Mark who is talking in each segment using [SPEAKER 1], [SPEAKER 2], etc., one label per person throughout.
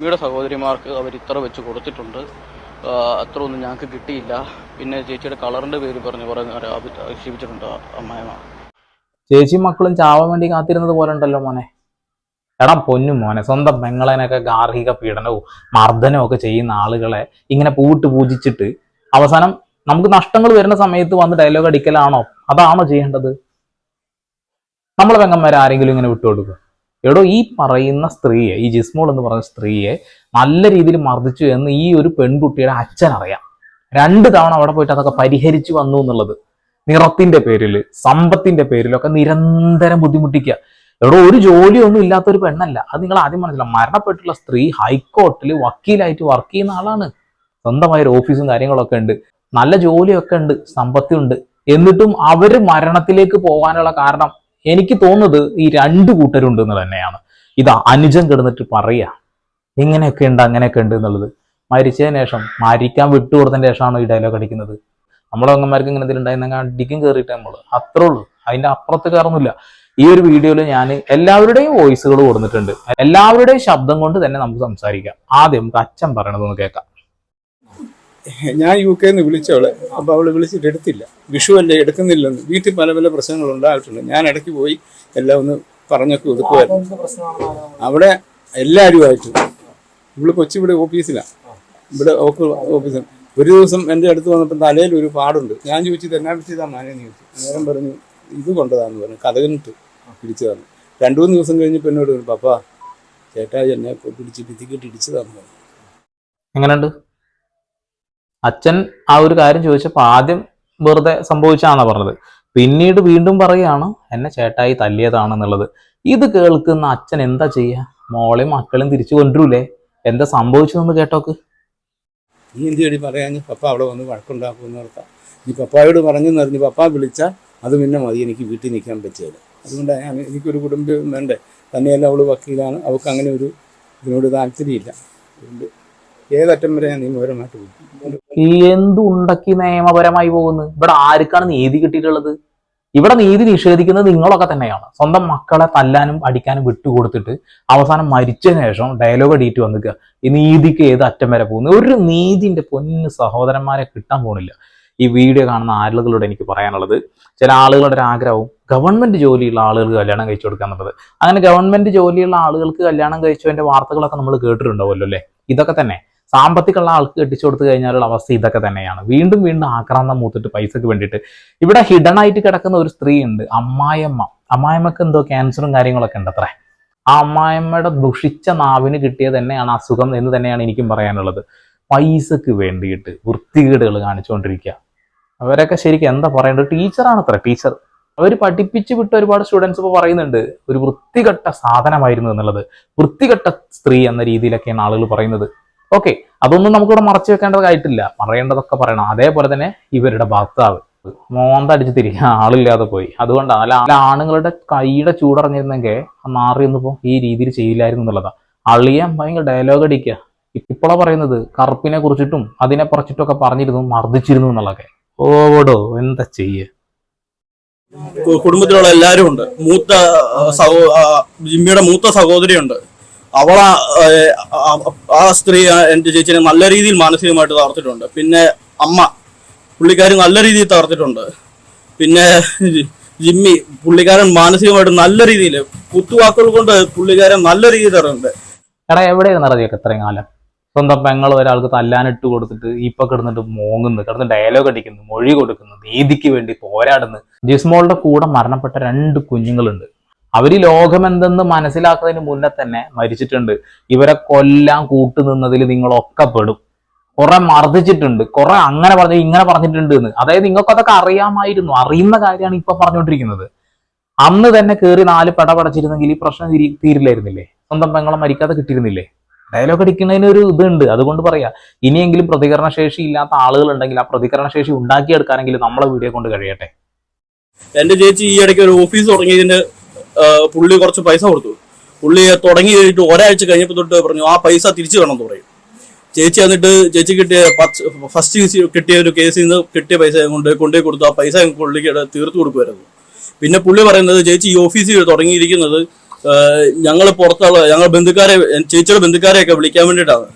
[SPEAKER 1] ഇവിടെ സഹോദരിമാർക്ക് അവർ ഇത്ര വെച്ച് കൊടുത്തിട്ടുണ്ട്. അത്ര ഒന്നും ഞങ്ങൾക്ക് കിട്ടിയില്ല. പിന്നെ ചേച്ചിയുടെ കളറിന്റെ പേര് പറഞ്ഞു കുറേ നേരം ആക്ഷേപിച്ചിട്ടുണ്ട് അമ്മായിമ്മ.
[SPEAKER 2] ചേച്ചി മക്കളും ചാവാൻ വേണ്ടി കാത്തിരുന്നത് പോലെ ഉണ്ടല്ലോ മോനെ. എടാ പൊന്നു മോനെ സ്വന്തം പെങ്ങളേനൊക്കെ ഗാർഹിക പീഡനവും മർദ്ദനവും ഒക്കെ ചെയ്യുന്ന ആളുകളെ ഇങ്ങനെ പൂട്ട് പൂജിച്ചിട്ട് അവസാനം നമുക്ക് നഷ്ടങ്ങൾ വരുന്ന സമയത്ത് വന്ന് ഡയലോഗ് അടിക്കലാണോ? അതാണോ ചെയ്യേണ്ടത്? നമ്മളെ പെങ്ങന്മാരെ ആരെങ്കിലും ഇങ്ങനെ വിട്ടുകൊടുക്കുക. എടോ ഈ പറയുന്ന സ്ത്രീയെ ഈ ജിസ്മോൾ എന്ന് പറയുന്ന സ്ത്രീയെ നല്ല രീതിയിൽ മർദ്ദിച്ചു എന്ന് ഈ ഒരു പെൺകുട്ടിയുടെ അച്ഛൻ അറിയാം. രണ്ട് തവണ അവിടെ പോയിട്ട് അതൊക്കെ പരിഹരിച്ചു വന്നു എന്നുള്ളത്. നിറത്തിന്റെ പേരിൽ സമ്പത്തിന്റെ പേരിലൊക്കെ നിരന്തരം ബുദ്ധിമുട്ടിക്കുക. എവിടെ ഒരു ജോലിയൊന്നും ഇല്ലാത്ത ഒരു പെണ്ണല്ല. അത് നിങ്ങൾ ആദ്യം മനസ്സിലാവും മരണപ്പെട്ടുള്ള സ്ത്രീ ഹൈക്കോർട്ടിൽ വക്കീലായിട്ട് വർക്ക് ചെയ്യുന്ന ആളാണ്. സ്വന്തമായ ഒരു ഓഫീസും കാര്യങ്ങളൊക്കെ ഉണ്ട്. നല്ല ജോലിയൊക്കെ ഉണ്ട് സമ്പത്തി ഉണ്ട് എന്നിട്ടും അവർ മരണത്തിലേക്ക് പോകാനുള്ള കാരണം എനിക്ക് തോന്നുന്നത് ഈ രണ്ട് കൂട്ടരുണ്ട് എന്ന് തന്നെയാണ്. ഇതാ അനുജൻ കിടന്നിട്ട് പറയുക ഇങ്ങനെയൊക്കെ ഉണ്ട് അങ്ങനെയൊക്കെ ഉണ്ട് എന്നുള്ളത്. മരിച്ചതിന് ശേഷം മരിക്കാൻ വിട്ടു വിട്ടുകൊടുത്തതിന് ശേഷമാണോ ഈ ഡയലോഗ് അടിക്കുന്നത്? നമ്മളെ അംഗന്മാർക്ക് ഇങ്ങനെ ഉണ്ടായിരുന്നെങ്കിൽ അടിക്കും കയറിയിട്ട് നമ്മൾ അത്രേ ഉള്ളൂ. അതിന്റെ അപ്പുറത്ത് കയറുന്നില്ല ഈ ഒരു വീഡിയോയിൽ ഞാൻ എല്ലാവരുടെയും വോയിസുകൾ കൊടുത്തിട്ടുണ്ട്. എല്ലാവരുടെയും ശബ്ദം കൊണ്ട് തന്നെ നമുക്ക് സംസാരിക്കാം. ആദ്യം അച്ഛൻ പറയണതൊന്ന് കേൾക്കാം.
[SPEAKER 3] ഞാൻ യു കെ നിന്ന് വിളിച്ചവളെ അപ്പോൾ അവൾ വിളിച്ചിട്ട് എടുത്തില്ല. വിഷു അല്ലേ എടുക്കുന്നില്ലെന്ന്. വീട്ടിൽ പല പല പ്രശ്നങ്ങൾ ഉണ്ടായിട്ടുണ്ട്. ഞാൻ ഇടയ്ക്ക് പോയി എല്ലാം ഒന്ന് പറഞ്ഞൊക്കെ ഒതുക്കുമായിരുന്നു അവിടെ എല്ലാവരുമായിട്ട് ഇവൾ കൊച്ചി ഇവിടെ ഓഫീസിലാണ് ഇവിടെ ഓഫീസിൽ. ഒരു ദിവസം എന്റെ അടുത്ത് വന്നപ്പോൾ തലയിൽ ഒരു പാടുണ്ട്. ഞാൻ ചോദിച്ചത് എന്നാ പിടിച്ചതാ മാനേന്ന് ചോദിച്ചു. നേരം പറഞ്ഞു ഇത് കൊണ്ടതാന്ന് പറഞ്ഞു. കഥകനിട്ട് പിടിച്ചതാണ്. രണ്ടു മൂന്ന് ദിവസം കഴിഞ്ഞപ്പോൾ എന്നോട് പറഞ്ഞു പപ്പാ ചേട്ടാ എന്നെ പിടിച്ച് ഭിത്തിക്കിട്ട് ഇടിച്ചതാന്ന് പറഞ്ഞു.
[SPEAKER 2] എങ്ങനെയുണ്ട്? അച്ഛൻ ആ ഒരു കാര്യം ചോദിച്ചപ്പോൾ ആദ്യം വെറുതെ സംഭവിച്ചാന്നാ പറഞ്ഞത്. പിന്നീട് വീണ്ടും പറയുകയാണ് എന്നെ ചേട്ടായി തല്ലിയതാണെന്നുള്ളത്. ഇത് കേൾക്കുന്ന അച്ഛൻ എന്താ ചെയ്യുക മോളെയും മക്കളെയും തിരിച്ചു കൊണ്ടുവരൂലേ? എന്താ സംഭവിച്ചതെന്ന് കേട്ടോക്ക്.
[SPEAKER 3] നീ എന്ത് ചെടി പറയാൻ പപ്പ അവിടെ വന്ന് വഴക്കുണ്ടാക്കുമെന്ന് ഓർത്താം. നീ പപ്പായോട് പറഞ്ഞു നിറഞ്ഞു പപ്പ വിളിച്ചാൽ അത് പിന്നെ മതി എനിക്ക് വീട്ടിൽ നിൽക്കാൻ പറ്റിയത് അതുകൊണ്ട് എനിക്കൊരു കുടുംബം വേണ്ടേ? തന്നെയല്ല അവൾ വക്കീലാണ്. അവൾക്ക് അങ്ങനെ ഒരു ഇതിനോട് താല്പര്യമില്ല. അതുകൊണ്ട് ഏതറ്റം വരെ ഞാൻ നിയമപരമായിട്ട് പോകും
[SPEAKER 2] ഈ എന്ത് ഉണ്ടക്കി നിയമപരമായി പോകുന്നു? ഇവിടെ ആർക്കാണ് നീതി കിട്ടിയിട്ടുള്ളത്? ഇവിടെ നീതി നിഷേധിക്കുന്നത് നിങ്ങളൊക്കെ തന്നെയാണ്. സ്വന്തം മക്കളെ തല്ലാനും അടിക്കാനും വിട്ടുകൊടുത്തിട്ട് അവസാനം മരിച്ച ശേഷം ഡയലോഗ് അടിയിട്ട് വന്നിക്കുക. ഈ നീതിക്ക് ഏത് അറ്റം വരെ പോകുന്നു? ഒരു നീതിന്റെ പൊന്ന് സഹോദരന്മാരെ കിട്ടാൻ പോകുന്നില്ല. ഈ വീഡിയോ കാണുന്ന ആളുകളോട് എനിക്ക് പറയാനുള്ളത് ചില ആളുകളുടെ ഒരു ആഗ്രഹവും ഗവൺമെന്റ് ജോലിയുള്ള ആളുകൾക്ക് കല്യാണം കഴിച്ചു കൊടുക്കുക എന്നുള്ളത്. അങ്ങനെ ഗവൺമെന്റ് ജോലിയുള്ള ആളുകൾക്ക് കല്യാണം കഴിച്ചതിന്റെ വാർത്തകളൊക്കെ നമ്മൾ കേട്ടിട്ടുണ്ടാവുമല്ലോ അല്ലേ? ഇതൊക്കെ തന്നെ. സാമ്പത്തികമുള്ള ആൾക്ക് കെട്ടിച്ചു കൊടുത്തു കഴിഞ്ഞാലുള്ള അവസ്ഥ ഇതൊക്കെ തന്നെയാണ്. വീണ്ടും വീണ്ടും ആക്രാന്തം മൂത്തിട്ട് പൈസക്ക് വേണ്ടിയിട്ട്. ഇവിടെ ഹിഡൻ ആയിട്ട് കിടക്കുന്ന ഒരു സ്ത്രീ ഉണ്ട് അമ്മായിയമ്മ. അമ്മായിമ്മക്ക് എന്തോ ക്യാൻസറും കാര്യങ്ങളൊക്കെ ഉണ്ട് അത്രേ. ആ അമ്മായിമ്മയുടെ ദുഷിച്ച നാവിന് കിട്ടിയ തന്നെയാണ് അസുഖം എന്ന് തന്നെയാണ് എനിക്കും പറയാനുള്ളത്. പൈസക്ക് വേണ്ടിയിട്ട് വൃത്തികേടുകൾ കാണിച്ചുകൊണ്ടിരിക്കുക. അവരൊക്കെ ശരിക്കും എന്താ പറയേണ്ടത്? ടീച്ചറാണ് അത്ര ടീച്ചർ അവർ പഠിപ്പിച്ചു വിട്ട ഒരുപാട് സ്റ്റുഡൻസ് ഇപ്പോൾ പറയുന്നുണ്ട് ഒരു വൃത്തികെട്ട സാധനമായിരുന്നു എന്നുള്ളത്. വൃത്തികെട്ട സ്ത്രീ എന്ന രീതിയിലൊക്കെയാണ് ആളുകൾ പറയുന്നത്. ഓക്കെ അതൊന്നും നമുക്കിവിടെ മറച്ചു വെക്കേണ്ടതായിട്ടില്ല. പറയേണ്ടതൊക്കെ പറയണം. അതേപോലെ തന്നെ ഇവരുടെ ഭർത്താവ്. മോന്തടിച്ച് തിരികെ ആളില്ലാതെ പോയി. അതുകൊണ്ടാണ് അല്ല ആണുങ്ങളുടെ കൈയുടെ ചൂടറിഞ്ഞിരുന്നെങ്കിൽ ആ മാറിയൊന്നിപ്പോ ഈ രീതിയിൽ ചെയ്യില്ലായിരുന്നു എന്നുള്ളതാ. അളിയാൻ ഭയങ്കര ഡയലോഗ് അടിക്കുക ഇപ്പോഴാ പറയുന്നത് കറുപ്പിനെ കുറിച്ചിട്ടും അതിനെ പറിച്ചിട്ടൊക്കെ പറഞ്ഞിരുന്നു മർദ്ദിച്ചിരുന്നു എന്നുള്ളതൊക്കെ. ഓടോ എന്താ ചെയ്യ?
[SPEAKER 4] കുടുംബത്തിലുള്ള എല്ലാവരും ഉണ്ട്. മൂത്ത ജിമ്മിയുടെ മൂത്ത സഹോദരിയുണ്ട്. അവള ആ സ്ത്രീ എന്റെ ചേച്ചിനെ നല്ല രീതിയിൽ മാനസികമായിട്ട് തകർത്തിട്ടുണ്ട്. പിന്നെ അമ്മ പുള്ളിക്കാരി നല്ല രീതിയിൽ തകർത്തിട്ടുണ്ട്. പിന്നെ ജിമ്മി പുള്ളിക്കാരൻ മാനസികമായിട്ട് നല്ല രീതിയിൽ കുത്തുവാക്കുകൾ കൊണ്ട് പുള്ളിക്കാരൻ നല്ല രീതിയിൽ തകർന്നുണ്ട്
[SPEAKER 2] എടാ എവിടെയാണ് അറിയൊക്കെ ഇത്രയും കാലം? സ്വന്തം പെങ്ങൾ ഒരാൾക്ക് തല്ലാനിട്ട് കൊടുത്തിട്ട് ഇപ്പൊ കിടന്നിട്ട് മോങ്ങുന്നു കിടന്ന് ഡയലോഗ് അടിക്കുന്നു മൊഴി കൊടുക്കുന്നു നീതിക്ക് വേണ്ടി പോരാടുന്നു. ജിസ്മോളുടെ കൂടെ മരണപ്പെട്ട രണ്ട് കുഞ്ഞുങ്ങളുണ്ട്. അവർ ലോകം ലോകമെന്തെന്ന് മനസ്സിലാക്കുന്നതിന് മുന്നേ തന്നെ മരിച്ചിട്ടുണ്ട്. ഇവരെ കൊല്ലാൻ കൂട്ടുനിന്നതിൽ നിങ്ങളൊക്കെ പെടും. കുറെ മർദ്ദിച്ചിട്ടുണ്ട്. കുറെ അങ്ങനെ പറഞ്ഞു ഇങ്ങനെ പറഞ്ഞിട്ടുണ്ട് എന്ന്. അതായത് നിങ്ങൾക്ക് അതൊക്കെ അറിയാമായിരുന്നു. അറിയുന്ന കാര്യമാണ് ഇപ്പൊ പറഞ്ഞുകൊണ്ടിരിക്കുന്നത്. അന്ന് തന്നെ കയറി നാല് പട പടച്ചിരുന്നെങ്കിൽ ഈ പ്രശ്നം തീരി- തീരില്ലായിരുന്നില്ലേ? സ്വന്തം പെങ്ങളെ മരിക്കാതെ കിട്ടിയിരുന്നില്ലേ? ഡയലോഗ് അടിക്കുന്നതിന് ഒരു ഇതുണ്ട്. അതുകൊണ്ട് പറയാ. ഇനിയെങ്കിലും പ്രതികരണ ശേഷി ഇല്ലാത്ത ആളുകൾ ഉണ്ടെങ്കിൽ ആ പ്രതികരണ ശേഷി ഉണ്ടാക്കിയെടുക്കാനെങ്കിലും നമ്മളെ വീഡിയോ കൊണ്ട് കഴിയട്ടെ.
[SPEAKER 4] എന്റെ ചേച്ചി ഈ ഇടയ്ക്ക് ഒരു ഓഫീസ് തുടങ്ങിയതിന് ആ, പുള്ളി കുറച്ച് പൈസ കൊടുത്തു. പുള്ളി തുടങ്ങി കഴിഞ്ഞിട്ട് ഒരാഴ്ച കഴിഞ്ഞപ്പോൾ തൊട്ട് പറഞ്ഞു ആ പൈസ തിരിച്ചു വേണം എന്ന് പറയും. ചേച്ചി എന്നിട്ട് ചേച്ചി കിട്ടിയ ഫസ്റ്റ് കിട്ടിയ ഒരു കേസിൽ നിന്ന് കിട്ടിയ പൈസ കൊണ്ട് കൊണ്ടേ കൊടുത്തു. ആ പൈസ പുള്ളിക്ക് തീർത്തു കൊടുക്കുമായിരുന്നു. പിന്നെ പുള്ളി പറയുന്നത് ചേച്ചി ഈ ഓഫീസിൽ തുടങ്ങിയിരിക്കുന്നത് ഞങ്ങൾ പുറത്തുള്ള ഞങ്ങൾ ബന്ധുക്കാരെ ചേച്ചിയുടെ ബന്ധുക്കാരെയൊക്കെ വിളിക്കാൻ വേണ്ടിയിട്ടാണ്.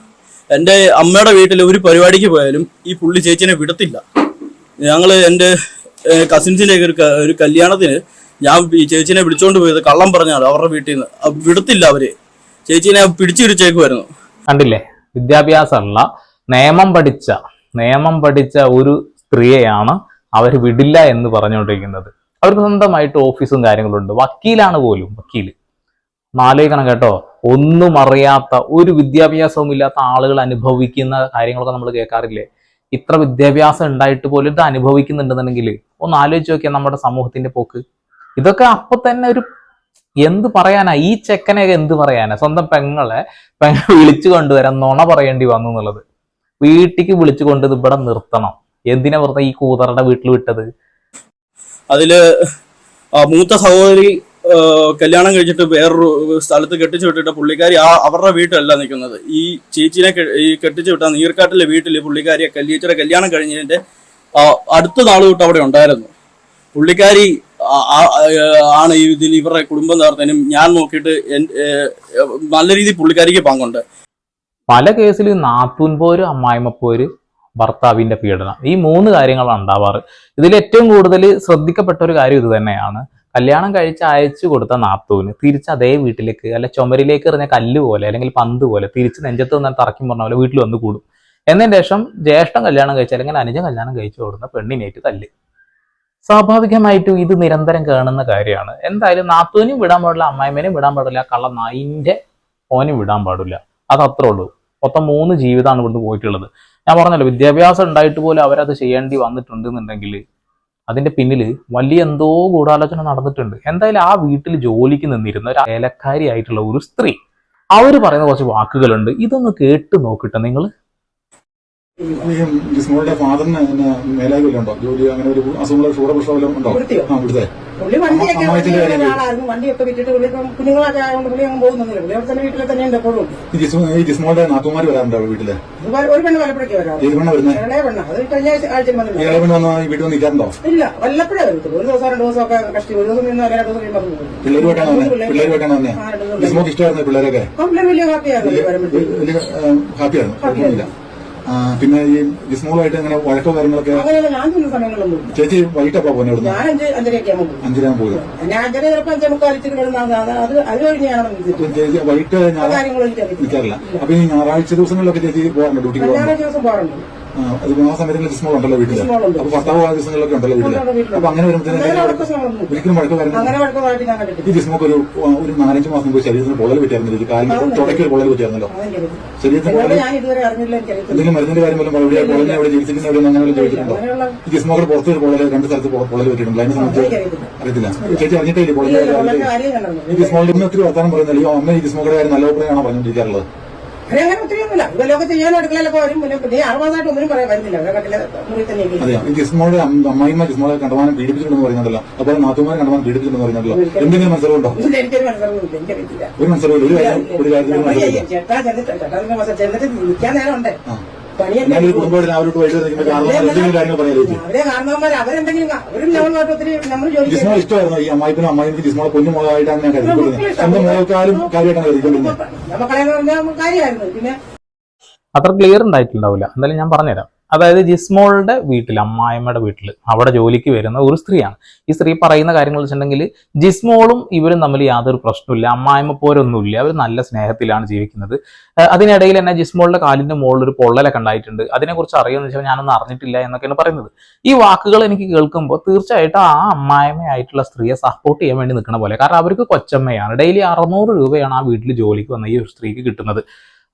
[SPEAKER 4] എന്റെ അമ്മയുടെ വീട്ടിൽ ഒരു പരിപാടിക്ക് പോയാലും ഈ പുള്ളി ചേച്ചിനെ വിടത്തില്ല. ഞങ്ങൾ എന്റെ കസിൻസിന്റെ ഒരു ഒരു കല്യാണത്തിന് ഞാൻ ചേച്ചിനെ വിളിച്ചോണ്ട് പോയത് കള്ളം പറഞ്ഞാണ് അവരുടെ വീട്ടിൽ നിന്ന്. വിടത്തില്ല അവർ. ചേച്ചീനെ പിടിച്ചിരിച്ചേക്കുമായിരുന്നു
[SPEAKER 2] കണ്ടില്ലേ? വിദ്യാഭ്യാസമല്ല നിയമം പഠിച്ച നിയമം പഠിച്ച ഒരു സ്ത്രീയെയാണ് അവർ വിടില്ല എന്ന് പറഞ്ഞുകൊണ്ടിരിക്കുന്നത്. അവർക്ക് സ്വന്തമായിട്ട് ഓഫീസും കാര്യങ്ങളും ഉണ്ട് വക്കീലാണ് പോലും വക്കീൽ. ആലോചിക്കണം കേട്ടോ. ഒന്നും അറിയാത്ത ഒരു വിദ്യാഭ്യാസവും ഇല്ലാത്ത ആളുകൾ അനുഭവിക്കുന്ന കാര്യങ്ങളൊക്കെ നമ്മൾ കേൾക്കാറില്ലേ? ഇത്ര വിദ്യാഭ്യാസം ഉണ്ടായിട്ട് പോലും ഇത് അനുഭവിക്കുന്നുണ്ടെന്നുണ്ടെങ്കിൽ ഒന്ന് ആലോചിച്ച് നോക്കിയാൽ നമ്മുടെ സമൂഹത്തിന്റെ പോക്ക് ഇതൊക്കെ അപ്പൊ തന്നെ ഒരു എന്ത് പറയാനാ? ഈ ചെക്കനെയൊക്കെ എന്ത് പറയാനാ? സ്വന്തം പെങ്ങളെ പെങ്ങൾ വിളിച്ചു കൊണ്ടുവരാൻ നുണ പറയേണ്ടി വന്നു എന്നുള്ളത്. വീട്ടിക്ക് വിളിച്ചു കൊണ്ട് ഇവിടെ നിർത്തണം. എന്തിനാ വെറുതെ ഈ കൂതറുടെ വീട്ടിൽ വിട്ടത്?
[SPEAKER 4] അതിൽ മൂത്ത സഹോദരി കല്യാണം കഴിച്ചിട്ട് വേറൊരു സ്ഥലത്ത് കെട്ടിച്ചു വിട്ടിട്ട് പുള്ളിക്കാരി ആ അവരുടെ വീട്ടിലല്ല നിൽക്കുന്നത്. ഈ ചേച്ചിനെ ഈ കെട്ടിച്ചു വിട്ട നീർക്കാട്ടിലെ വീട്ടിൽ പുള്ളിക്കാരിയെ ചേച്ചിയുടെ കല്യാണം കഴിഞ്ഞതിന്റെ അടുത്ത നാൾ തൊട്ട് അവിടെ ഉണ്ടായിരുന്നു. പുള്ളിക്കാരി ആണ് ഇതിൽ ഇവരുടെ കുടുംബം നടത്താനും ഞാൻ നോക്കിയിട്ട് നല്ല രീതിയിൽ പുള്ളിക്കാരിക്ക് പങ്കുണ്ട്.
[SPEAKER 2] പല കേസിൽ നാത്തൂൻ പോര് അമ്മായിമ്മ പോര് ഭർത്താവിന്റെ പീഡനം. ഈ മൂന്ന് കാര്യങ്ങളാണ് ഉണ്ടാവാറ്. ഇതിൽ ഏറ്റവും കൂടുതൽ ശ്രദ്ധിക്കപ്പെട്ട ഒരു കാര്യം ഇത് തന്നെയാണ്. കല്യാണം കഴിച്ച് അയച്ചു കൊടുത്ത നാത്തൂന് തിരിച്ച് അതേ വീട്ടിലേക്ക് അല്ല ചുമരിലേക്ക് എറിഞ്ഞ കല്ല് പോലെ അല്ലെങ്കിൽ പന്ത് പോലെ തിരിച്ച് നെഞ്ചത്ത് നിന്ന് തറക്കി പറഞ്ഞ പോലെ വീട്ടിൽ വന്ന് കൂടും. എന്നതിന് ശേഷം ജ്യേഷ്ഠം കല്യാണം കഴിച്ച അല്ലെങ്കിൽ അനുജൻ കല്യാണം കഴിച്ചു കൊടുക്കുന്ന പെണ്ണിനേറ്റ് തല്ല്. സ്വാഭാവികമായിട്ടും ഇത് നിരന്തരം കാണുന്ന കാര്യമാണ്. എന്തായാലും നാത്തൂനും വിടാൻ പാടില്ല അമ്മായിമ്മേനും വിടാൻ പാടില്ല കള്ള നായിന്റെ ഓനും വിടാൻ പാടില്ല. അത് അത്രേ ഉള്ളൂ. മൊത്തം മൂന്ന് ജീവിതമാണ് ഇവിടുന്ന് പോയിട്ടുള്ളത്. ഞാൻ പറഞ്ഞല്ലോ വിദ്യാഭ്യാസം ഉണ്ടായിട്ട് പോലും അവരത് ചെയ്യേണ്ടി വന്നിട്ടുണ്ട് എന്നുണ്ടെങ്കിൽ അതിന്റെ പിന്നിൽ വലിയ എന്തോ ഗൂഢാലോചന നടന്നിട്ടുണ്ട്. എന്തായാലും ആ വീട്ടിൽ ജോലിക്ക് നിന്നിരുന്ന ഒരു ഏലക്കാരി ആയിട്ടുള്ള ഒരു സ്ത്രീ അവർ പറയുന്ന കുറച്ച് വാക്കുകളുണ്ട്. ഇതൊന്ന് കേട്ട് നോക്കിട്ടെ നിങ്ങൾ.
[SPEAKER 5] ഈ ജിസ്മോളുടെ ഫാദറിന് എന്നെ മേലായി വല്ലതും ഉണ്ടോ ജോലി അങ്ങനെ ഒരു അസുഖങ്ങളോ ഷുഗർ പ്രഷർ വല്ലതും ഉണ്ടോ? ആ ഇവിടുത്തെ
[SPEAKER 6] പുള്ളി വണ്ടിയൊക്കെ ആളായിരുന്നു. വണ്ടിയൊക്കെ വിറ്റിട്ട് പുള്ളി ഇപ്പം കുഞ്ഞുങ്ങളൊക്കെ ആയതുകൊണ്ട് പുള്ളി അങ്ങ് പോകുന്നില്ല പുള്ളി അവിടെ തന്നെ വീട്ടിൽ തന്നെ ഉണ്ട് എപ്പോഴും.
[SPEAKER 5] ഈ ജിസ്മോ ഈ ജിസ്മോളുടെ നാത്തുമാര് വരാറുണ്ടോ
[SPEAKER 6] വീട്ടിൽ? ഒരു പെണ്ണ് വല്ലപ്പോഴേക്ക് വരാം
[SPEAKER 5] ഏത് പെണ്ണ വരുന്നത്
[SPEAKER 6] ഇളയ പെണ്ണ. അത് കഴിഞ്ഞ ആഴ്ച വന്നില്ല.
[SPEAKER 5] ഇളയ പെണ്ണ് വീട്ടിൽ വന്ന് നിൽക്കാറുണ്ടോ
[SPEAKER 6] ഇല്ല. വല്ലപ്പോഴേ വരത്തുള്ളൂ. ഒരു ദിവസം രണ്ട് ദിവസം ഒക്കെ കഷ്ടി ഒരു ദിവസം നിന്ന് രണ്ട് ദിവസം കഴിയുമ്പോൾ പോകും
[SPEAKER 5] പിള്ളേരുമായിട്ടാണ് വന്നത് പിള്ളേരുമായിട്ടാണ് വന്നത്
[SPEAKER 6] ആ,
[SPEAKER 5] ജിസ്മോക്ക് ഇഷ്ടമായിരുന്നു പിള്ളേരൊക്കെ?
[SPEAKER 6] വലിയ ഹാപ്പിയായിരുന്നു.
[SPEAKER 5] ഹാപ്പിയായിരുന്നു. പിന്നെ ഈ വിസ്മോളായിട്ട് അങ്ങനെ വഴക്കോ കാര്യങ്ങളൊക്കെ ചേച്ചി വൈകിട്ടപ്പോ പോകുന്നത് ഇവിടുന്ന്?
[SPEAKER 6] ഞാൻ അഞ്ച് അഞ്ചരയൊക്കെ ആകുമ്പോൾ പോകും
[SPEAKER 5] അഞ്ചരാൻ പോയത്
[SPEAKER 6] ഞാൻ അഞ്ചര ചിലപ്പോൾ അഞ്ചേ കിടന്നാണ് അത് അത്
[SPEAKER 5] അപ്പൊ ചേച്ചി വൈകിട്ട്
[SPEAKER 6] കാര്യങ്ങളൊന്നും
[SPEAKER 5] നിൽക്കാറില്ല അപ്പൊ ഈ ഞായറാഴ്ച ദിവസങ്ങളിലൊക്കെ ചേച്ചി പോകാറുണ്ട്? ഡ്യൂട്ടിക്ക് പോകാറുണ്ട്. ആ സമയത്ത് ജിസ്മോൾ ഉണ്ടല്ലോ
[SPEAKER 6] വീട്ടിൽ.
[SPEAKER 5] അപ്പൊ ഭർത്താവ് ആ ദിവസങ്ങളിലൊക്കെ ഉണ്ടല്ലോ
[SPEAKER 6] വീട്ടിൽ.
[SPEAKER 5] അപ്പൊ അങ്ങനെ വരുമ്പോഴത്തേനും. ഒരിക്കലും വഴക്ക് വരുന്നത് ഈ ജിസ്മോക്ക് ഒരു ഒരു നാലഞ്ച് മാസം മുമ്പ് ശരീരത്തിന് പൊള്ളൽ പറ്റിയായിരുന്നു ചേച്ചി കാലിന് തുടക്കി ഒരു പൊള്ളൽ പറ്റിയായിരുന്നല്ലോ. ശരീരത്തിന് എന്തെങ്കിലും മരുന്നിന്റെ കാര്യം പോലും എവിടെ പൊള്ളലിനെ എവിടെ ചികിത്സിക്കുന്ന എവിടെ അങ്ങനെ ചോദിച്ചിട്ടുണ്ടോ? ഈ ജിസ്മോക്കിൽ പുറത്ത് ഒരു പൊള്ളൽ രണ്ട് സ്ഥലത്ത് പൊള്ളൽ പറ്റിയിട്ടുണ്ട്. അതിനെ സംബന്ധിച്ച് അറിയത്തില്ല. ചേച്ചി അറിഞ്ഞിട്ടേ പൊള്ളൽ ഈ
[SPEAKER 6] അറിഞ്ഞു.
[SPEAKER 5] ഒത്തിരി വർത്താനം പറയുന്നില്ല ഈ അമ്മ ഈ ജിസ്മോക്കിന്റെ കാര്യം നല്ല അഭിപ്രായമാണോ പറഞ്ഞുകൊണ്ടിരിക്കാറുള്ളത്?
[SPEAKER 6] അവരെ അങ്ങനെ ഒത്തിരി ഒന്നുമില്ല ലോകത്ത് ഞാൻ അടുക്കളയിലൊക്കെ വരും നീ അറുപതായിട്ട് ഒന്നിനും പറയാൻ വരുന്നില്ല അവരെ കണ്ടില്ല മുറി തന്നെ
[SPEAKER 5] അതെ ഈ ജിസ്മോളുടെ അമ്മ- അമ്മായിമ്മ ജിസ്മോളെ കണ്ടമാനം പീഡിപ്പിച്ചിട്ടുണ്ടെന്ന് പറയുന്നുണ്ടല്ലോ അപ്പോൾ നാത്തുമാരെ കണ്ടമാനം പീഡിപ്പിച്ചിട്ടുണ്ടെന്ന് പറയുന്നുണ്ടല്ലോ എന്തെങ്കിലും മനസ്സിലുണ്ടോ
[SPEAKER 6] എനിക്കൊരു മനസ്സിലൊന്നുമില്ല എനിക്കറിയത്തില്ല
[SPEAKER 5] ഒരു മനസ്സിലില്ല ഒരു കാര്യം ഒരു കാര്യത്തിൽ
[SPEAKER 6] ചേട്ടാ ചേട്ടാ ചേട്ടാ ചെന്നിട്ട് നിൽക്കാൻ നേരം ഉണ്ട് അവരെ കാരണവന്മാർ അവരെന്തെങ്കിലും അവരും നമ്മളുമായിട്ട് ഒത്തിരി നമ്മൾ ജോലി
[SPEAKER 5] ജിസ്മോൾ ഇഷ്ടമായിരുന്നു? ഈ അമ്മായിപ്പിനും അമ്മായിക്ക് ജിസ്മോളെ കുഞ്ഞു മോളായിട്ടാണ് ഞാൻ കരുതിക്കൊണ്ടിരുന്നത് എന്റെ മോളെക്കാളും കാര്യമായിട്ടാണ് കരുതിക്കൊണ്ടിരുന്നത്
[SPEAKER 6] മക്കളെന്ന് പറഞ്ഞാൽ കാര്യമായിരുന്നു. പിന്നെ
[SPEAKER 2] അത്ര ക്ലിയർ ഉണ്ടായിട്ടുണ്ടാവില്ല. എന്തായാലും ഞാൻ പറഞ്ഞുതരാം. അതായത് ജിസ്മോളുടെ വീട്ടിൽ അമ്മായിമ്മയുടെ വീട്ടിൽ അവിടെ ജോലിക്ക് വരുന്ന ഒരു സ്ത്രീയാണ്. ഈ സ്ത്രീ പറയുന്ന കാര്യങ്ങൾ വെച്ചിട്ടുണ്ടെങ്കിൽ ജിസ്മോളും ഇവരും തമ്മിൽ യാതൊരു പ്രശ്നമില്ല അമ്മായിമ്മ പോരൊന്നുമില്ല. അവർ നല്ല സ്നേഹത്തിലാണ് ജീവിക്കുന്നത്. അതിനിടയിൽ തന്നെ ജിസ്മോളുടെ കാലിന്റെ മുകളിൽ ഒരു പൊള്ളലൊക്കെ ഉണ്ടായിട്ടുണ്ട്. അതിനെക്കുറിച്ച് അറിയുമെന്ന് വെച്ചാൽ ഞാനൊന്നും അറിഞ്ഞിട്ടില്ല എന്നൊക്കെയാണ് പറയുന്നത്. ഈ വാക്കുകൾ എനിക്ക് കേൾക്കുമ്പോൾ തീർച്ചയായിട്ടും ആ അമ്മായിമ്മയായിട്ടുള്ള സ്ത്രീയെ സപ്പോർട്ട് ചെയ്യാൻ വേണ്ടി നിൽക്കുന്ന പോലെ. കാരണം അവർക്ക് കൊച്ചമ്മയാണ്. ഡെയിലി അറുന്നൂറ് രൂപയാണ് ആ വീട്ടിൽ ജോലിക്ക് വന്ന ഈ സ്ത്രീക്ക് കിട്ടുന്നത്.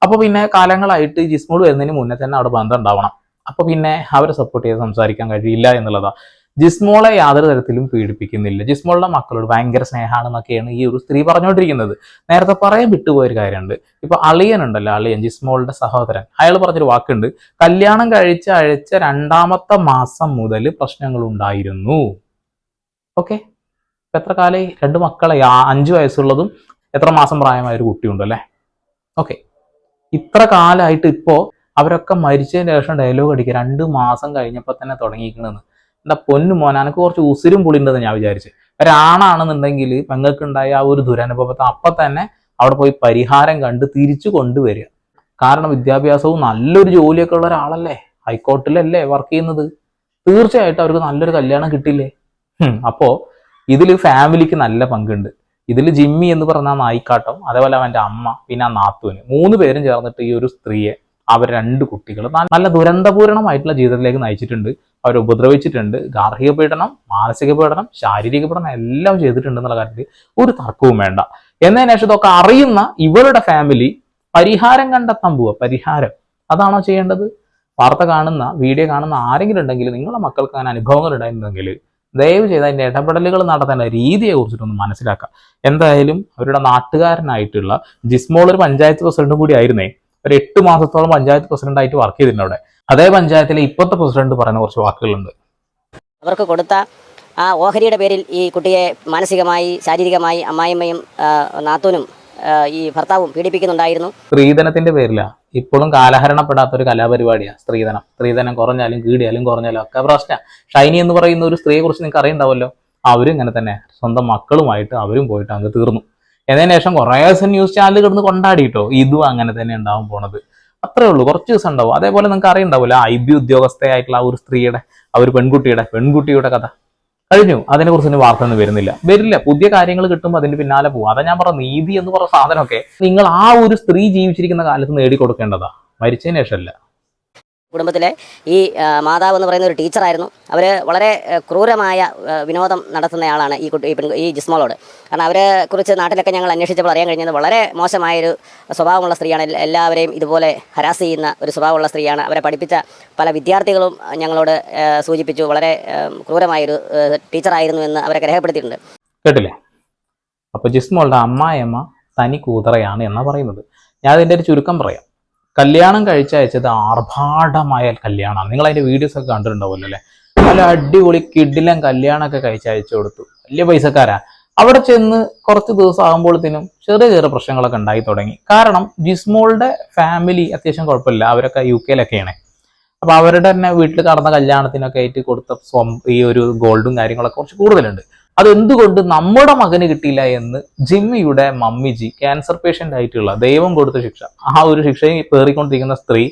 [SPEAKER 2] അപ്പോൾ പിന്നെ കാലങ്ങളായിട്ട് ജിസ്മോൾ വരുന്നതിന് മുന്നേ തന്നെ അവിടെ ബന്ധം ഉണ്ടാവണം. അപ്പോൾ പിന്നെ അവരെ സപ്പോർട്ട് ചെയ്ത് സംസാരിക്കാൻ കഴിയില്ല എന്നുള്ളതാണ് ജിസ്മോളെ യാതൊരു തരത്തിലും പീഡിപ്പിക്കുന്നില്ല. ജിസ്മോളുടെ മക്കളോട് ഭയങ്കര സ്നേഹമാണെന്നൊക്കെയാണ് ഈ ഒരു സ്ത്രീ പറഞ്ഞുകൊണ്ടിരിക്കുന്നത്. നേരത്തെ പറയാൻ വിട്ടുപോയൊരു കാര്യമുണ്ട്. ഇപ്പൊ അളിയൻ ഉണ്ടല്ലോ അളിയൻ ജിസ്മോളുടെ സഹോദരൻ. അയാൾ പറഞ്ഞൊരു വാക്കുണ്ട്. കല്യാണം കഴിച്ച് അഴിച്ച രണ്ടാമത്തെ മാസം മുതൽ പ്രശ്നങ്ങൾ ഉണ്ടായിരുന്നു. ഓക്കെ? എത്ര കാലം രണ്ട് മക്കളെ അഞ്ചു വയസ്സുള്ളതും എത്ര മാസം പ്രായമായ ഒരു കുട്ടിയുണ്ടല്ലേ? ഓക്കെ. ഇത്ര കാലമായിട്ട് ഇപ്പോ അവരൊക്കെ മരിച്ചതിന് ശേഷം ഡയലോഗ് അടിക്കുക. രണ്ട് മാസം കഴിഞ്ഞപ്പോൾ തന്നെ തുടങ്ങിയിരിക്കണമെന്ന് എന്താ പൊന്നു മോൻ എനിക്ക് കുറച്ച് ഉസിരും പുളിണ്ടെന്ന് ഞാൻ വിചാരിച്ചു. ഒരാണാണെന്നുണ്ടെങ്കിൽ പെങ്ങൾക്കുണ്ടായ ആ ഒരു ദുരനുഭവത്തെ അപ്പം തന്നെ അവിടെ പോയി പരിഹാരം കണ്ട് തിരിച്ചു കൊണ്ടുവരിക. കാരണം വിദ്യാഭ്യാസവും നല്ലൊരു ജോലിയൊക്കെ ഉള്ള ഒരാളല്ലേ? ഹൈക്കോർട്ടിലല്ലേ വർക്ക് ചെയ്യുന്നത്? തീർച്ചയായിട്ടും അവർക്ക് നല്ലൊരു കല്യാണം കിട്ടില്ലേ? അപ്പോൾ അപ്പോ ഇതിൽ ഫാമിലിക്ക് നല്ല പങ്കുണ്ട്. ഇതിൽ ജിമ്മി എന്ന് പറഞ്ഞ നായിക്കാട്ടം അതേപോലെ അവന്റെ അമ്മ പിന്നെ ആ നാത്തൂന്. മൂന്ന് പേരും ചേർന്നിട്ട് ഈ ഒരു സ്ത്രീയെ അവർ രണ്ട് കുട്ടികൾ നല്ല ദുരന്തപൂരണമായിട്ടുള്ള ജീവിതത്തിലേക്ക് നയിച്ചിട്ടുണ്ട്. അവർ ഉപദ്രവിച്ചിട്ടുണ്ട്. ഗാർഹിക പീഡനം മാനസിക പീഡനം ശാരീരിക പീഡനം എല്ലാം ചെയ്തിട്ടുണ്ട് എന്നുള്ള കാര്യത്തിൽ ഒരു തർക്കവും വേണ്ട. എന്നതിന് ശേഷം ഇതൊക്കെ അറിയുന്ന ഇവരുടെ ഫാമിലി പരിഹാരം കണ്ടെത്താൻ പോവുക പരിഹാരം. അതാണോ ചെയ്യേണ്ടത്? വാർത്ത കാണുന്ന വീഡിയോ കാണുന്ന ആരെങ്കിലും ഉണ്ടെങ്കിൽ നിങ്ങളുടെ മക്കൾക്ക് അങ്ങനെ അനുഭവങ്ങൾ ഉണ്ടായിരുന്നെങ്കിൽ ദയവ് ചെയ്ത് അതിന്റെ ഇടപെടലുകൾ നടത്തേണ്ട രീതിയെ കുറിച്ചിട്ടൊന്ന് മനസ്സിലാക്കുക. എന്തായാലും അവരുടെ നാട്ടുകാരനായിട്ടുള്ള ജിസ്മോൾ ഒരു പഞ്ചായത്ത് പ്രസിഡന്റ് കൂടി ആയിരുന്നേ. ഒരു എട്ട് മാസത്തോളം പഞ്ചായത്ത് പ്രസിഡന്റ് ആയിട്ട് വർക്ക് ചെയ്തിട്ടുണ്ട് അവിടെ. അതേ പഞ്ചായത്തിലെ ഇപ്പോഴത്തെ പ്രസിഡന്റ് പറയുന്ന കുറച്ച് വാക്കുകളുണ്ട്.
[SPEAKER 7] അവർക്ക് കൊടുത്ത ആ ഓഹരിയുടെ പേരിൽ ഈ കുട്ടിയെ മാനസികമായി ശാരീരികമായി അമ്മായിമ്മയും നാത്തൂനും ഈ ഭർത്താവും പീഡിപ്പിക്കുന്നുണ്ടായിരുന്നു.
[SPEAKER 2] സ്ത്രീധനത്തിന്റെ പേരിലാ. ഇപ്പോഴും കാലഹരണപ്പെടാത്ത ഒരു കലാപരിപാടിയാണ് സ്ത്രീധനം. സ്ത്രീധനം കുറഞ്ഞാലും കീടിയാലും കുറഞ്ഞാലും ഒക്കെ പ്രശ്നം. ഷൈനി എന്ന് പറയുന്ന ഒരു സ്ത്രീയെ കുറിച്ച് നിങ്ങൾക്ക് അറിയണ്ടാവല്ലോ അവരും ഇങ്ങനെ തന്നെ. സ്വന്തം മക്കളുമായിട്ട് അവരും പോയിട്ട് അങ്ങ് തീർന്നു. എന്നതിന് ശേഷം കുറേ ദിവസം ന്യൂസ് ചാനൽ കിടന്ന് കൊണ്ടാടിയിട്ടോ ഇതും അങ്ങനെ തന്നെ ഉണ്ടാവും പോണത്. അത്രേ ഉള്ളൂ. കുറച്ച് ദിവസം ഉണ്ടാവും. അതേപോലെ നിങ്ങൾക്ക് അറിയണ്ടാവില്ല ഐ ബി ഉദ്യോഗസ്ഥയായിട്ടുള്ള ആ ഒരു സ്ത്രീയുടെ ആ ഒരു പെൺകുട്ടിയുടെ പെൺകുട്ടിയുടെ കഥ. കഴിഞ്ഞു. അതിനെ കുറിച്ച് വാർത്ത ഒന്നും വരുന്നില്ല. വരില്ല. പുതിയ കാര്യങ്ങൾ കിട്ടുമ്പോൾ അതിന്റെ പിന്നാലെ പോകും അതാ ഞാൻ പറഞ്ഞ നീതി എന്ന് പറഞ്ഞ സാധനമൊക്കെ നിങ്ങൾ ആ ഒരു സ്ത്രീ ജീവിച്ചിരിക്കുന്ന കാലത്ത് നേടിക്കൊടുക്കേണ്ടതാ. മരിച്ചതിന് ശേഷമല്ല.
[SPEAKER 7] കുടുംബത്തിലെ ഈ മാതാവ് എന്ന് പറയുന്ന ഒരു ടീച്ചറായിരുന്നു. അവർ വളരെ ക്രൂരമായ വിനോദം നടത്തുന്നയാളാണ് ഈ കുട്ടി ഈ ജിസ്മോളോട്. കാരണം അവരെ കുറിച്ച് നാട്ടിലൊക്കെ ഞങ്ങൾ അന്വേഷിച്ചപ്പോൾ അറിയാൻ കഴിഞ്ഞത് വളരെ മോശമായൊരു സ്വഭാവമുള്ള സ്ത്രീയാണ്. എല്ലാവരെയും ഇതുപോലെ ഹരാസ് ചെയ്യുന്ന ഒരു സ്വഭാവമുള്ള സ്ത്രീയാണ്. അവരെ പഠിപ്പിച്ച പല വിദ്യാർത്ഥികളും ഞങ്ങളോട് സൂചിപ്പിച്ചു വളരെ ക്രൂരമായൊരു ടീച്ചറായിരുന്നു എന്ന് അവരൊക്കെ രേഖപ്പെടുത്തിയിട്ടുണ്ട്
[SPEAKER 2] കേട്ടില്ലേ? അപ്പോൾ ജിസ്മോളുടെ അമ്മായിയമ്മ തനി കൂതറയാണ് എന്നാ പറയുന്നത്. ഞാൻ അതിന്റെ ഒരു ചുരുക്കം പറയാം. കല്യാണം കഴിച്ചയച്ചത് ആർഭാടമായ കല്യാണമാണ്. നിങ്ങൾ അതിന്റെ വീഡിയോസ് ഒക്കെ കണ്ടിട്ടുണ്ടാവുമല്ലോ അല്ലേ? നല്ല അടിപൊളി കിഡിലും കല്യാണമൊക്കെ കഴിച്ചയച്ചു കൊടുത്തു. വലിയ പൈസക്കാരാ. അവിടെ ചെന്ന് കുറച്ച് ദിവസം ആകുമ്പോഴത്തേനും ചെറിയ ചെറിയ പ്രശ്നങ്ങളൊക്കെ ഉണ്ടായി തുടങ്ങി. കാരണം ജിസ്മോളുടെ ഫാമിലി അത്യാവശ്യം കുഴപ്പമില്ല. അവരൊക്കെ യു കെയിലൊക്കെയാണ് അപ്പൊ അവരുടെ തന്നെ വീട്ടിൽ നടന്ന കല്യാണത്തിനൊക്കെ ആയിട്ട് കൊടുത്ത സ്വം ഈ ഒരു ഗോൾഡും കാര്യങ്ങളൊക്കെ കുറച്ച് കൂടുതലുണ്ട്. അതെന്തുകൊണ്ട് നമ്മുടെ മകന് കിട്ടിയില്ല എന്ന് ജിമ്മിയുടെ മമ്മിജി ക്യാൻസർ പേഷ്യന്റ് ആയിട്ടുള്ള ദൈവം കൊടുത്ത ശിക്ഷ. ആ ഒരു ശിക്ഷയും പേറിക്കൊണ്ടിരിക്കുന്ന സ്ത്രീ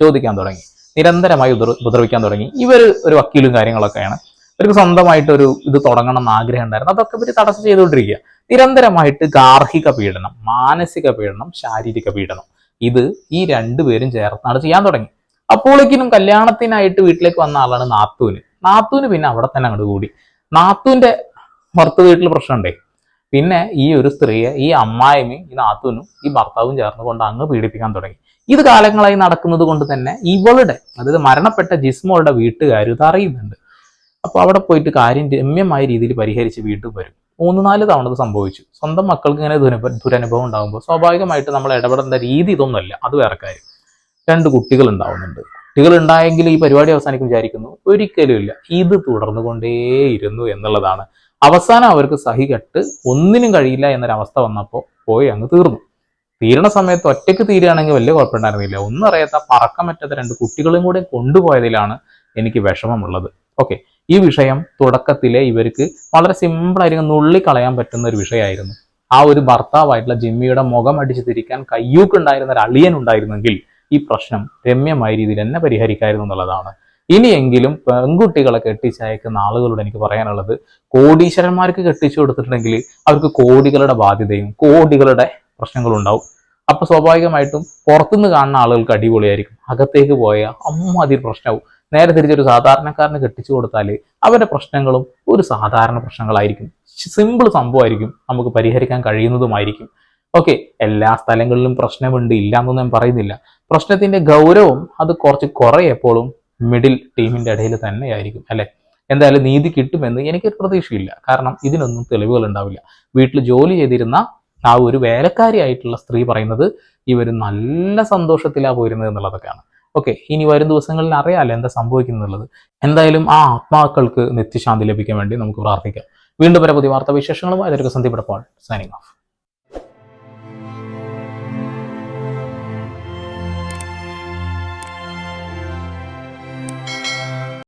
[SPEAKER 2] ചോദിക്കാൻ തുടങ്ങി. നിരന്തരമായി ഉദർ ഉപദ്രവിക്കാൻ തുടങ്ങി. ഇവർ ഒരു വക്കീലും കാര്യങ്ങളൊക്കെയാണ്. ഇവർക്ക് സ്വന്തമായിട്ട് ഒരു ഇത് തുടങ്ങണം എന്ന് ആഗ്രഹം ഉണ്ടായിരുന്നു. അതൊക്കെ ഇവർ തടസ്സം ചെയ്തുകൊണ്ടിരിക്കുക. നിരന്തരമായിട്ട് ഗാർഹിക പീഡനം മാനസിക പീഡനം ശാരീരിക പീഡനം. ഇത് ഈ രണ്ടുപേരും ചേർന്നാണ് ചെയ്യാൻ തുടങ്ങി. അപ്പോളേക്കിനും കല്യാണത്തിനായിട്ട് വീട്ടിലേക്ക് വന്ന ആളാണ് നാത്തൂന്. നാത്തൂന് പിന്നെ അവിടെ തന്നെ അങ്ങോട്ട് കൂടി. നാത്തൂന്റെ ഭർത്ത വീട്ടിൽ പ്രശ്നമുണ്ടേ. പിന്നെ ഈ ഒരു സ്ത്രീയെ ഈ അമ്മായിമ്മയും ഈ നാത്തൂനും ഈ ഭർത്താവും ചേർന്ന് കൊണ്ട് അങ്ങ് പീഡിപ്പിക്കാൻ തുടങ്ങി. ഇത് കാലങ്ങളായി നടക്കുന്നത് കൊണ്ട് തന്നെ ഇവളുടെ അതായത് മരണപ്പെട്ട ജിസ്മോളുടെ വീട്ടുകാർ ഇത് അറിയുന്നുണ്ട്. അപ്പോൾ അവിടെ പോയിട്ട് കാര്യം രമ്യമായ രീതിയിൽ പരിഹരിച്ച് വീട്ടിൽ വരും. മൂന്ന് നാല് തവണ ഇത് സംഭവിച്ചു. സ്വന്തം മക്കൾക്ക് ഇങ്ങനെ ദുരനുഭ ദുരനുഭവം ഉണ്ടാകുമ്പോൾ സ്വാഭാവികമായിട്ട് നമ്മൾ ഇടപെടേണ്ട രീതി ഇതൊന്നുമല്ല. അത് വേറെ കാര്യം. രണ്ട് കുട്ടികൾ ഉണ്ടാവുന്നുണ്ട്. കുട്ടികൾ ഉണ്ടായെങ്കിൽ ഈ പരിപാടി അവസാനിക്കും വിചാരിക്കുന്നു. ഒരിക്കലും ഇല്ല. ഇത് തുടർന്നുകൊണ്ടേയിരുന്നു എന്നുള്ളതാണ് അവസാനം അവർക്ക് സഹികെട്ട് ഒന്നിനും കഴിയില്ല എന്നൊരവസ്ഥ വന്നപ്പോൾ പോയി അങ്ങ് തീർന്നു. തീരണ സമയത്ത് ഒറ്റയ്ക്ക് തീരുകയാണെങ്കിൽ വലിയ കുഴപ്പമുണ്ടായിരുന്നില്ല. ഒന്നും അറിയാത്ത പറക്കം പറ്റാത്ത രണ്ട് കുട്ടികളും കൂടെ കൊണ്ടുപോയതിലാണ് എനിക്ക് വിഷമമുള്ളത്. ഓക്കെ ഈ വിഷയം തുടക്കത്തിലെ ഇവർക്ക് വളരെ സിമ്പിളായിരിക്കും നുള്ളിക്കളയാൻ പറ്റുന്ന ഒരു വിഷയമായിരുന്നു. ആ ഒരു ഭർത്താവായിട്ടുള്ള ജിമ്മിയുടെ മുഖം അടിച്ച് തിരിക്കാൻ കയ്യൂക്കുണ്ടായിരുന്ന ഒരു അളിയൻ ഉണ്ടായിരുന്നെങ്കിൽ ഈ പ്രശ്നം രമ്യമായ രീതിയിൽ തന്നെ പരിഹരിക്കായിരുന്നു എന്നുള്ളതാണ്. ഇനിയെങ്കിലും പെൺകുട്ടികളെ കെട്ടിച്ചയക്കുന്ന ആളുകളോട് എനിക്ക് പറയാനുള്ളത് കോടീശ്വരന്മാർക്ക് കെട്ടിച്ചു കൊടുത്തിട്ടുണ്ടെങ്കിൽ അവർക്ക് കോടികളുടെ ബാധ്യതയും കോടികളുടെ പ്രശ്നങ്ങളും ഉണ്ടാവും അപ്പൊ സ്വാഭാവികമായിട്ടും പുറത്തുനിന്ന് കാണുന്ന ആളുകൾക്ക് അടിപൊളിയായിരിക്കും. അകത്തേക്ക് പോയ അമ്മാതിരി പ്രശ്നവും. നേരെ തിരിച്ചൊരു സാധാരണക്കാരന് കെട്ടിച്ചു കൊടുത്താൽ അവരുടെ പ്രശ്നങ്ങളും ഒരു സാധാരണ പ്രശ്നങ്ങളായിരിക്കും. സിമ്പിൾ സംഭവമായിരിക്കും നമുക്ക് പരിഹരിക്കാൻ കഴിയുന്നതുമായിരിക്കും. ഓക്കെ എല്ലാ സ്ഥലങ്ങളിലും പ്രശ്നമുണ്ട് ഇല്ല എന്നൊന്നും ഞാൻ പറയുന്നില്ല. പ്രശ്നത്തിന്റെ ഗൗരവം അത് കുറച്ച് കുറയെപ്പോഴും മിഡിൽ ടീമിന്റെ ഇടയിൽ തന്നെയായിരിക്കും അല്ലെ? എന്തായാലും നീതി കിട്ടുമെന്ന് എനിക്കൊരു പ്രതീക്ഷയില്ല. കാരണം ഇതിനൊന്നും തെളിവുകൾ ഉണ്ടാവില്ല വീട്ടിൽ ജോലി ചെയ്തിരുന്ന ആ ഒരു വേലക്കാരിയായിട്ടുള്ള സ്ത്രീ പറയുന്നത് ഇവർ നല്ല സന്തോഷത്തിലാണ് പോയിരുന്നത് എന്നുള്ളതൊക്കെയാണ്. ഓക്കെ ഇനി വരും ദിവസങ്ങളിൽ അറിയാമല്ലോ എന്താ സംഭവിക്കുന്നുള്ളത്. എന്തായാലും ആ ആത്മാക്കൾക്ക് നിത്യശാന്തി ലഭിക്കാൻ വേണ്ടി നമുക്ക് പ്രാർത്ഥിക്കാം. വീണ്ടും വരെ പുതിയ വാർത്താ വിശേഷങ്ങളുമായി അതൊരു സന്ധിപ്പെടുപ്പോൾ സൈനിങ് ഓഫ്